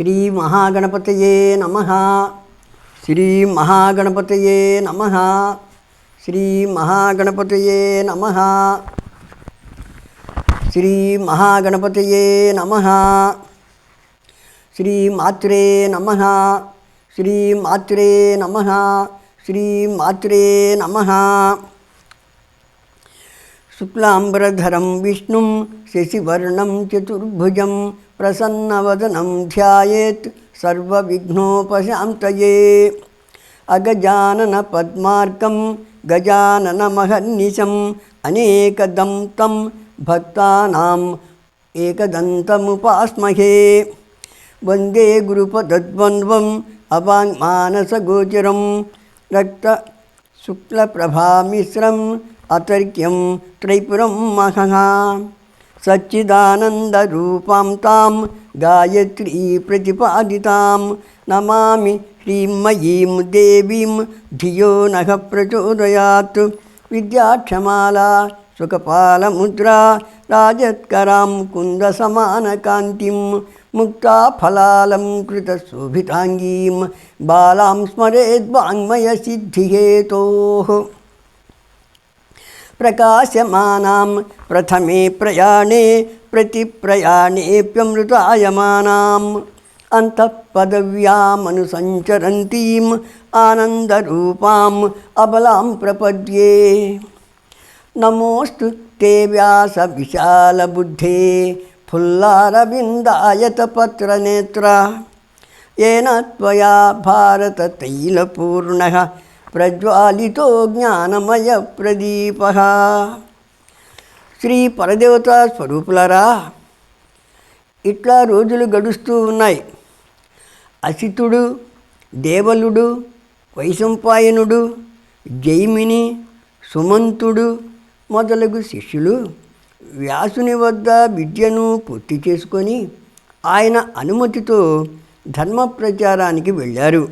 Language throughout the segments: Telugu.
శ్రీ మహాగణపతయే నమ శ్రీ మహాగణపతయే నమ శ్రీ మహాగణపతయే నమ శ్రీ మహాగణపతయే నమ శ్రీ మాత్రే నమ శ్రీ మాత్రే నమ శ్రీ మాత్రే నమ शुक्लाम्बरधरं विष्णुं शशिवर्णं चतुर्भुजं प्रसन्नवदनं ध्यायेत् सर्वविघ्नोपशान्तये। अगजाननपद्मार्कं गजाननमहर्निशम् अनेकदं तं भक्तानाम् एकदन्तमुपास्महे। वंदे गुरुपदद्वन्द्वम् अवाङ्मानसगोचरं रक्तशुक्लप्रभामिश्रं అతర్క్యం త్రైపురం మహః సచ్చిదానందరూపాం తాం గాయత్రీ ప్రతిపాదితాం. నమామి హ్రీం మయీం దేవీం ధియో నః ప్రచోదయాత్. విద్యాక్షమాలా సుఖపాలముద్రా రాజత్కరాం కుन्दసమానకాन्तिं ముక్తాఫలాలం కృతశోభితాంగీం బాలాం స్మరేద్వాङ्మయసిద్ధిహేతోः ప్రకాశమానాం ప్రథమే ప్రయాణే ప్రతిప్రయాణేప్యమృతాయమానాం అంతఃపదవ్యామనుసంచరంతీం ఆనందరూపాం అబలాం ప్రపద్యే నమోస్తు తే వ్యాస విశాలబుద్ధే ఫుల్లారవిందాయతపత్రనేత్ర येन त्वया भारततैलपूर्णः ప్రజ్వాలితో జ్ఞానమయ ప్రదీప శ్రీ పరదేవత స్వరూపులరా ఇట్లా రోజులు గడుస్తూ ఉన్నాయి. అసితుడు దేవలుడు వైశంపాయనుడు జైమిని సుమంతుడు మొదలగు శిష్యులు వ్యాసుని వద్ద విద్యను పూర్తి చేసుకొని ఆయన అనుమతితో ధర్మ ప్రచారానికి వెళ్ళారు.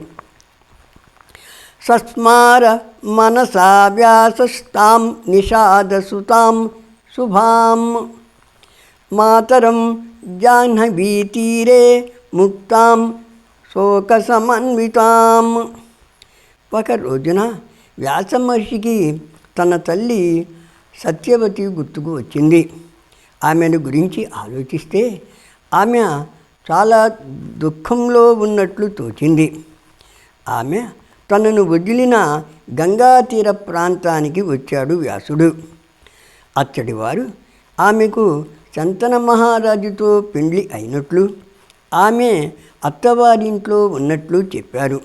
సస్మార మనసా వ్యాసస్తాం నిషాదసుతాం శుభాం మాతరం జాహ్నవీతీరే ముక్తాం శోకసమన్వితాం ఒక రోజున వ్యాస మహర్షికి తన తల్లి సత్యవతి గుర్తుకు వచ్చింది. ఆమెను గురించి ఆలోచిస్తే ఆమె చాలా దుఃఖంలో ఉన్నట్లు తోచింది. ఆమె తనను వదిలిన గంగా తీర ప్రాంతానికి వచ్చాడు వ్యాసుడు. అచ్చడి వారు ఆమెకు చంతన మహారాజుతో పెండ్లి అయినట్లు ఆమె అత్తవారింట్లో ఉన్నట్లు చెప్పారు.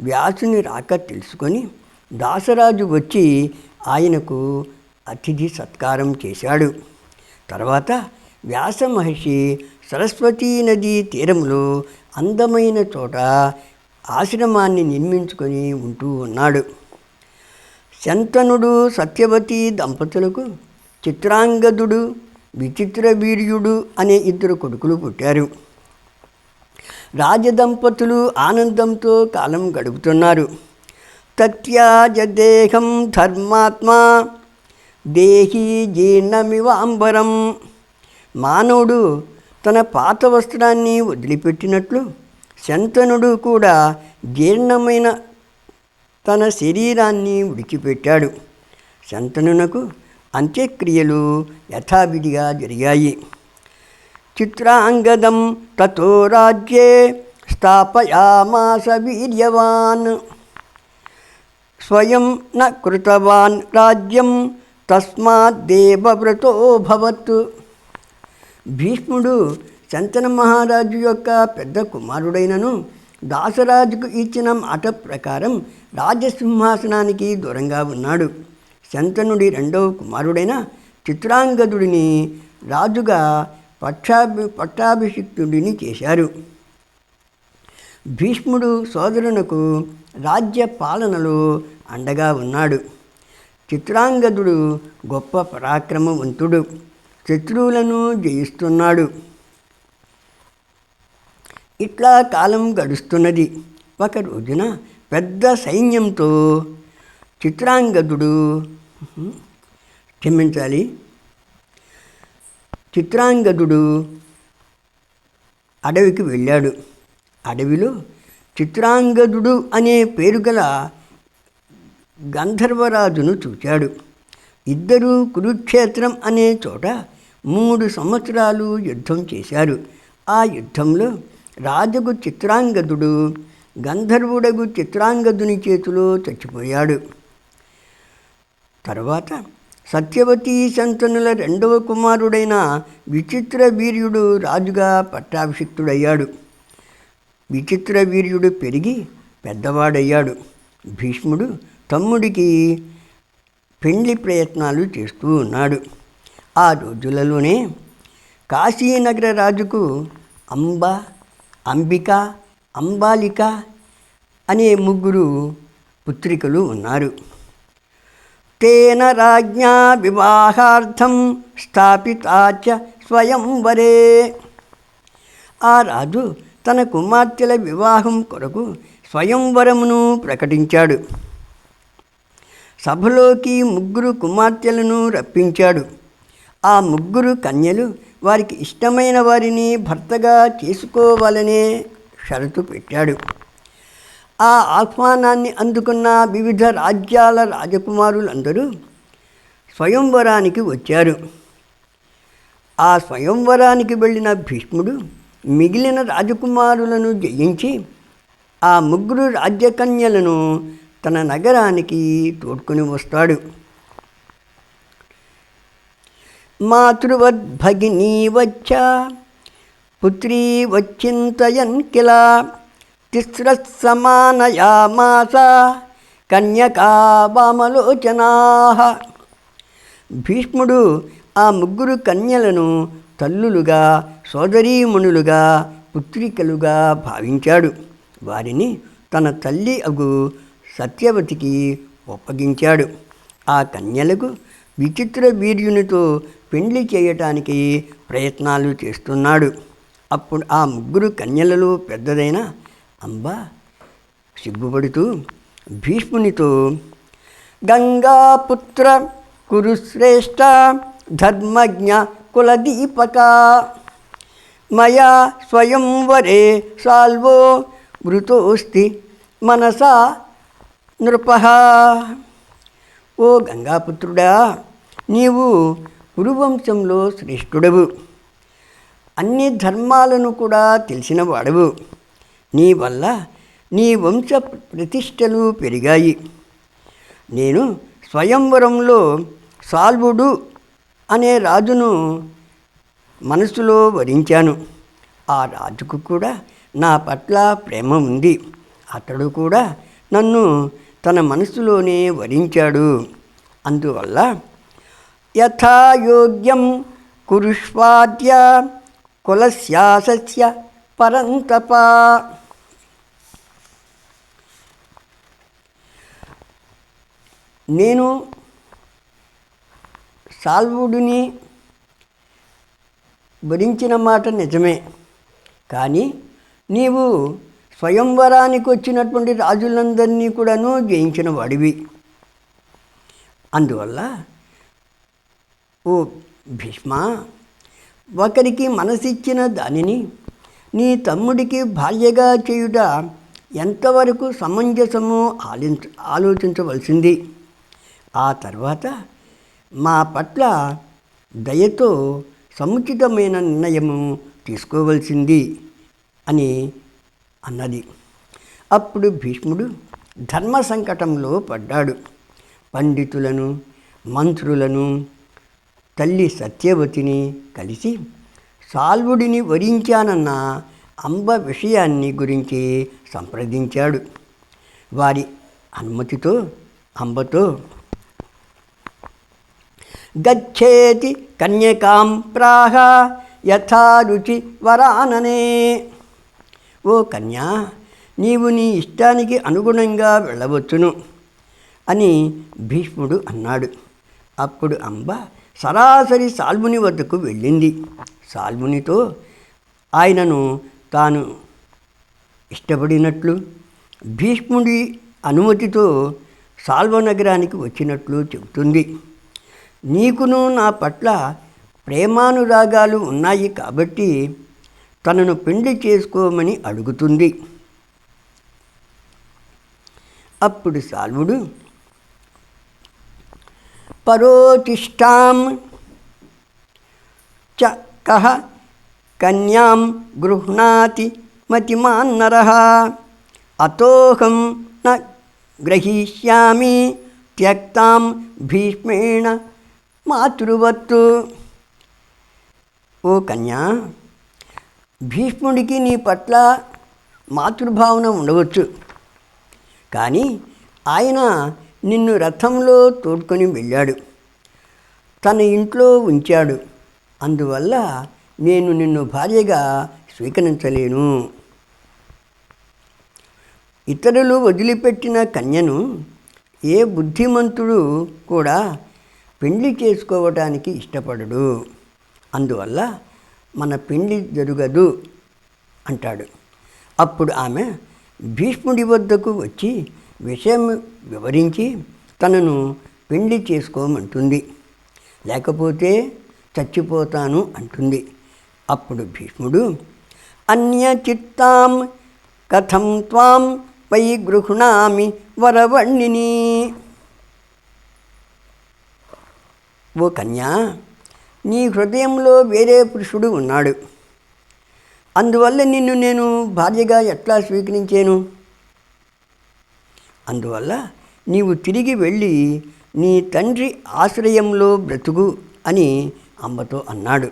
వ్యాసుని రాక తెలుసుకొని దాసరాజు వచ్చి ఆయనకు అతిథి సత్కారం చేశాడు. తర్వాత వ్యాస మహర్షి సరస్వతీ నదీ తీరంలో అందమైన చోట ఆశ్రమాన్ని నిర్మించుకొని ఉంటూ ఉన్నాడు. శంతనుడు సత్యవతి దంపతులకు చిత్రాంగదుడు విచిత్ర వీర్యుడు అనే ఇద్దరు కొడుకులు పుట్టారు. రాజదంపతులు ఆనందంతో కాలం గడుపుతున్నారు. తత్యాజ దేహం ధర్మాత్మ దేహీ జీర్ణమివాంబరం మానవుడు తన పాత వస్త్రాన్ని వదిలిపెట్టినట్లు శంతనుడు కూడా జీర్ణమైన తన శరీరాన్ని విడిచిపెట్టాడు. శంతనునకు అంత్యక్రియలు యథావిధిగా జరిగాయి. చిత్రాంగదం తతో రాజ్యే స్థాపయామాస వీర్యవాన్. స్వయం న కృతవాన్ రాజ్యం తస్మాత్ దేవవ్రతోభవత్ భీష్ముడు శంతన మహారాజు యొక్క పెద్ద కుమారుడైనను దాసరాజుకు ఇచ్చిన మాట ప్రకారం రాజసింహాసనానికి దూరంగా ఉన్నాడు. శంతనుడి రెండవ కుమారుడైన చిత్రాంగదుడిని రాజుగా పట్టాభి పట్టాభిషిక్తుడిని చేశారు. భీష్ముడు సోదరునకు రాజ్య పాలనలో అండగా ఉన్నాడు. చిత్రాంగదుడు గొప్ప పరాక్రమవంతుడు. శత్రువులను జయిస్తున్నాడు. ఇట్లా కాలం గడుస్తున్నది. ఒక రోజున పెద్ద సైన్యంతో చిత్రాంగదుడు క్షమించాలి చిత్రాంగదుడు అడవికి వెళ్ళాడు. అడవిలో చిత్రాంగదుడు అనే పేరు గల గంధర్వరాజును చూచాడు. ఇద్దరూ కురుక్షేత్రం అనే చోట మూడు సంవత్సరాలు యుద్ధం చేశారు. ఆ యుద్ధంలో రాజుకు చిత్రాంగదుడు గంధర్వుడగు చిత్రాంగదుని చేతిలో చచ్చిపోయాడు. తర్వాత సత్యవతి సంతనుల రెండవ కుమారుడైన విచిత్ర వీర్యుడు రాజుగా పట్టాభిషిక్తుడయ్యాడు. విచిత్ర వీర్యుడు పెరిగి పెద్దవాడయ్యాడు. భీష్ముడు తమ్ముడికి పెండ్లి ప్రయత్నాలు చేస్తూ ఉన్నాడు. ఆ రోజులలోనే కాశీనగర రాజుకు అంబ అంబిక అంబాలిక అనే ముగ్గురు పుత్రికలు ఉన్నారు. తేన రాజ్ఞా వివాహార్థం స్థాపితాచ స్వయంవరే. ఆ రాజు తన కుమార్తెల వివాహం కొరకు స్వయంవరమును ప్రకటించాడు. సభలోకి ముగ్గురు కుమార్తెలను రప్పించాడు. ఆ ముగ్గురు కన్యలు వారికి ఇష్టమైన వారిని భర్తగా చేసుకోవాలనే షరతు పెట్టాడు. ఆ ఆహ్వానాన్ని అందుకున్న వివిధ రాజ్యాల రాజకుమారులందరూ స్వయంవరానికి వచ్చారు. ఆ స్వయంవరానికి వెళ్ళిన భీష్ముడు మిగిలిన రాజకుమారులను జయించి ఆ ముగ్గురు రాజ్యకన్యలను తన నగరానికి తోడ్కొని వస్తాడు. మాతృవద్భగినీ వచ్చ పుత్రీ వచ్చింతయన్ కిల తిస్రస్సమానయామాస కన్యకా వామలోచనా భీష్ముడు ఆ ముగ్గురు కన్యలను తల్లులుగా సోదరీమణులుగా పుత్రికలుగా భావించాడు. వారిని తన తల్లి అగు సత్యవతికి ఒప్పగించాడు. ఆ కన్యలకు విచిత్ర వీర్యునితో పెండ్లి చేయటానికి ప్రయత్నాలు చేస్తున్నాడు. అప్పుడు ఆ ముగ్గురు కన్యలలో పెద్దదైన అంబ సిగ్గుపడుతూ భీష్మునితో గంగాపుత్ర కురుశ్రేష్ఠ ధర్మజ్ఞ కులదీపక మయా స్వయంవరే సాల్వో మృతోస్తి మనసా నృప. ఓ గంగాపుత్రుడా నీవు కురువంశంలో శ్రేష్ఠుడవు. అన్ని ధర్మాలను కూడా తెలిసిన వాడవు నీ వల్ల నీ వంశ ప్రతిష్టలు పెరిగాయి. నేను స్వయంవరంలో సాల్వుడు అనే రాజును మనసులో వరించాను. ఆ రాజుకు కూడా నా పట్ల ప్రేమ ఉంది. అతడు కూడా నన్ను తన మనసులోనే వరించాడు. అందువల్ల యథాయోగ్యం కురుష్వాద్య కులస్యాసస్య పరంతప నేను సాల్వుడిని భరించిన మాట నిజమే కానీ నీవు స్వయంవరానికి వచ్చినటువంటి రాజులందరినీ కూడాను జయించిన వాడివి. అందువల్ల ఓ భీష్మ ఒకరికి మనసిచ్చిన దానిని నీ తమ్ముడికి భార్యగా చేయుట ఎంతవరకు సమంజసమో ఆలోచ ఆలోచించవలసింది. ఆ తర్వాత మా పట్ల దయతో సముచితమైన నిర్ణయము తీసుకోవలసింది అని అన్నది. అప్పుడు భీష్ముడు ధర్మ సంకటంలో పడ్డాడు. పండితులను మంత్రులను తల్లి సత్యవతిని కలిసి సాల్వుడిని వరించానన్న అంబ విషయాన్ని గురించి సంప్రదించాడు. వారి అనుమతితో అంబతో గచ్చేతి కన్యకాం ప్రాహ యథారుచి వరాననే. ఓ కన్యా నీవు నీ ఇష్టానికి అనుగుణంగా వెళ్ళవచ్చును అని భీష్ముడు అన్నాడు. అప్పుడు అంబ సరాసరి సాల్ముని వద్దకు వెళ్ళింది. సాల్మునితో ఆయనను తాను ఇష్టపడినట్లు భీష్ముడి అనుమతితో సాల్వనగరానికి వచ్చినట్లు చెబుతుంది. నీకును నా పట్ల ప్రేమానురాగాలు ఉన్నాయి కాబట్టి తనను పెళ్ళి చేసుకోమని అడుగుతుంది. అప్పుడు సాల్వుడు పరోతిష్టాం. చ కహ కన్యాం గృహ్ణాతి మతిమాన్నర. అతోహం న గ్రహీష్యామి త్యక్తాం భీష్మేణ మాతృవత్తు. ఓ కన్యా భీష్ముడికి నీ పట్ల మాతృభావన ఉండవచ్చు. కానీ ఆయన నిన్ను రథంలో తోడుకొని వెళ్ళాడు. తన ఇంట్లో ఉంచాడు. అందువల్ల నేను నిన్ను భార్యగా స్వీకరించలేను. ఇతరులు వదిలిపెట్టిన కన్యను ఏ బుద్ధిమంతుడు కూడా పెళ్ళి చేసుకోవటానికి ఇష్టపడడు. అందువల్ల మన పెళ్ళి జరగదు అంటాడు. అప్పుడు ఆమె భీష్ముడి వద్దకు వచ్చి విషయం వివరించి తనను పెళ్ళి చేసుకోమంటుంది. లేకపోతే చచ్చిపోతాను అంటుంది. అప్పుడు భీష్ముడు అన్యచిత్తాం కథం త్వాం పై గృహుణామి వరవణ్ణిని ఓ కన్యా నీ హృదయంలో వేరే పురుషుడు ఉన్నాడు. అందువల్ల నిన్ను నేను భార్యగా ఎట్లా స్వీకరించాను? అందువల్ల నీవు తిరిగి వెళ్ళి నీ తండ్రి ఆశ్రయంలో బ్రతుకు అని అమ్మతో అన్నాడు.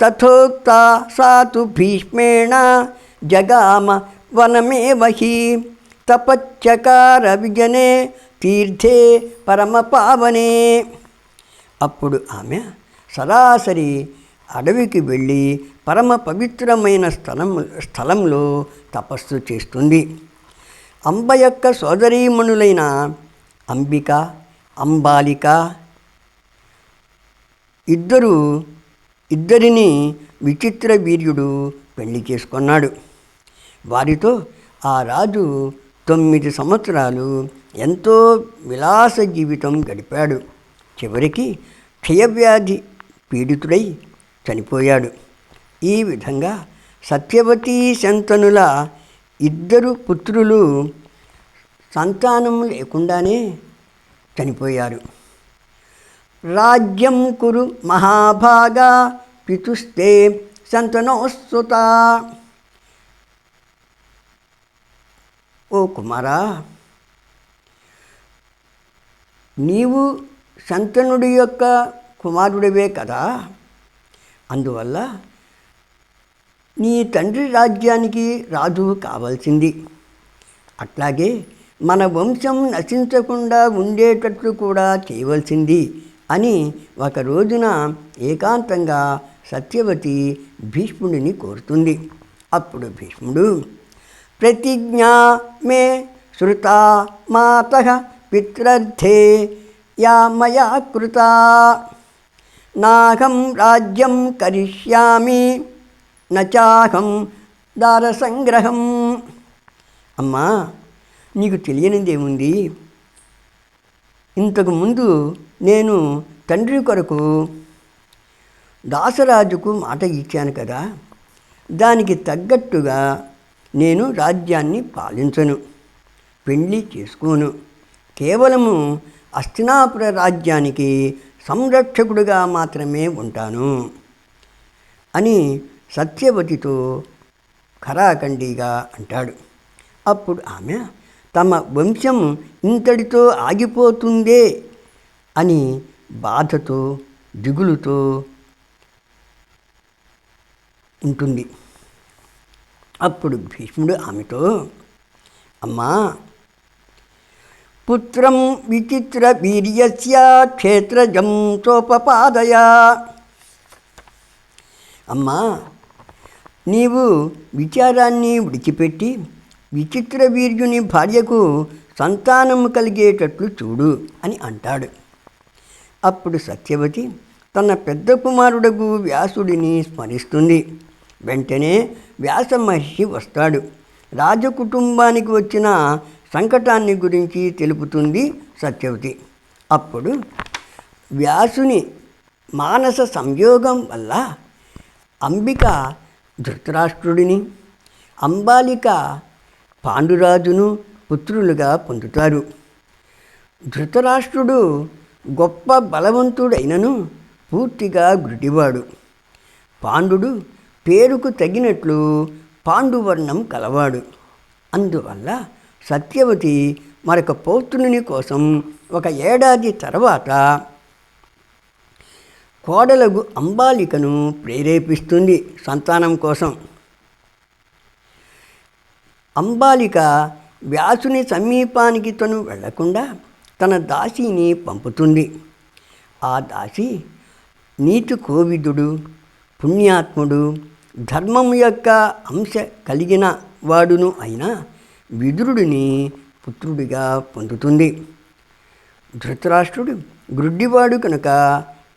తథోక్త సాతు భీష్మేణ జగామ వనమేవహి తపచ్చకార విజనే తీర్థే పరమపావనే అప్పుడు ఆమె సరాసరి అడవికి వెళ్ళి పరమ పవిత్రమైన స్థలం స్థలంలో తపస్సు చేస్తుంది. అంబ యొక్క సోదరీమణులైన అంబిక అంబాలిక ఇద్దరు ఇద్దరిని విచిత్ర వీర్యుడు పెళ్ళి చేసుకున్నాడు. వారితో ఆ రాజు తొమ్మిది సంవత్సరాలు ఎంతో విలాస జీవితం గడిపాడు. చివరికి క్షయవ్యాధి పీడితుడై చనిపోయాడు. ఈ విధంగా సత్యవతీ శంతనుల ఇద్దరు పుత్రులు సంతానం లేకుండానే చనిపోయారు. రాజ్యం కురు మహాభాగా పితుస్తే సంతనోస్తుత ఓ కుమారా నీవు శంతనుడి యొక్క కుమారుడివే కదా. అందువల్ల నీ తండ్రి రాజ్యానికి రాజు కావాల్సింది. అట్లాగే మన వంశం నశించకుండా ఉండేటట్లు కూడా చేయవలసింది అని ఒక రోజున ఏకాంతంగా సత్యవతి భీష్ముడిని కోరుతుంది. అప్పుడు భీష్ముడు ప్రతిజ్ఞా మే శృతా మాత పిత్రర్థే యా మయా కృత. నాహం రాజ్యం కరిష్యామి నచాహం దార సంగ్రహం అమ్మా నీకు తెలియనిదేముంది? ఇంతకుముందు నేను తండ్రి కొరకు దాసరాజుకు మాట ఇచ్చాను కదా దానికి తగ్గట్టుగా నేను రాజ్యాన్ని పాలించను పెళ్ళి చేసుకోను. కేవలము అస్తినాపుర రాజ్యానికి సంరక్షకుడుగా మాత్రమే ఉంటాను అని సత్యవతితో ఖరాఖండిగా అంటాడు. అప్పుడు ఆమె తమ వంశం ఇంతటితో ఆగిపోతుందే అని బాధతో దిగులుతో ఉంటుంది. అప్పుడు భీష్ముడు ఆమెతో అమ్మా పుత్రం విచిత్ర వీర్యస్య క్షేత్రజం చోపపాదయ అమ్మా నీవు విచారాన్ని విడిచిపెట్టి విచిత్ర వీర్యుని భార్యకు సంతానము కలిగేటట్లు చూడు అని అంటాడు. అప్పుడు సత్యవతి తన పెద్ద కుమారుడకు వ్యాసుడిని స్మరిస్తుంది. వెంటనే వ్యాస మహర్షి వస్తాడు. రాజకుటుంబానికి వచ్చిన సంకటాన్ని గురించి తెలుపుతుంది సత్యవతి. అప్పుడు వ్యాసుని మానస సంయోగం వల్ల అంబిక ధృతరాష్ట్రుడిని అంబాలిక పాండురాజును పుత్రులుగా పొందుతారు ధృతరాష్ట్రుడు గొప్ప బలవంతుడైనను పూర్తిగా గుడివాడు పాండుడు పేరుకు తగినట్లు పాండువర్ణం కలవాడు. అందువల్ల సత్యవతి మరొక పౌత్రుని కోసం ఒక ఏడాది తర్వాత కోడలగు అంబాలికను ప్రేరేపిస్తుంది సంతానం కోసం. అంబాలిక వ్యాసుని సమీపానికి తను వెళ్ళకుండా తన దాసిని పంపుతుంది. ఆ దాసి నీతి కోవిదుడు పుణ్యాత్ముడు ధర్మం యొక్క అంశ కలిగిన వాడును అయిన విదురుడిని పుత్రుడిగా పొందుతుంది. ధృతరాష్ట్రుడు గ్రుడ్డివాడు కనుక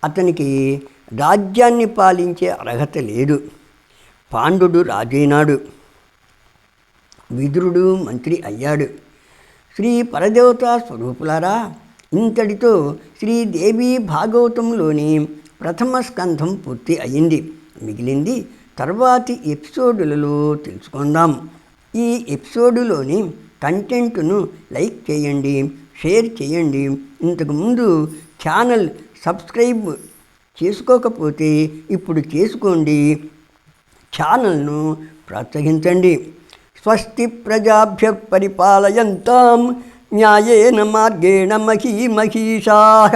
అతనికి రాజ్యాన్ని పాలించే అర్హత లేదు. పాండుడు రాజైనాడు. విదురుడు మంత్రి అయ్యాడు. శ్రీ పరదేవతా స్వరూపులారా ఇంతటితో శ్రీదేవి భాగవతంలోని ప్రథమ స్కంధం పూర్తి అయింది. మిగిలింది తర్వాతి ఎపిసోడులలో తెలుసుకుందాం. ఈ ఎపిసోడులోని కంటెంట్ను లైక్ చేయండి షేర్ చేయండి. ఇంతకుముందు ఛానల్ సబ్స్క్రైబ్ చేసుకోకపోతే ఇప్పుడు చేసుకోండి. ఛానల్ను ప్రోత్సహించండి. స్వస్తి ప్రజాభ్య పరిపాలయంతాం. న్యాయేన మార్గేణ మహీ మహిషా.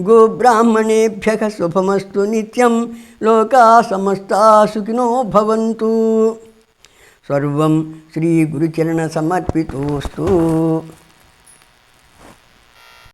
గోబ్రాహ్మణేభ్య శుభమస్తు నిత్యం. లోకా సమస్తా సుఖినో భవంతు. సర్వం శ్రీ గురుచరణ సమర్పితోస్తు.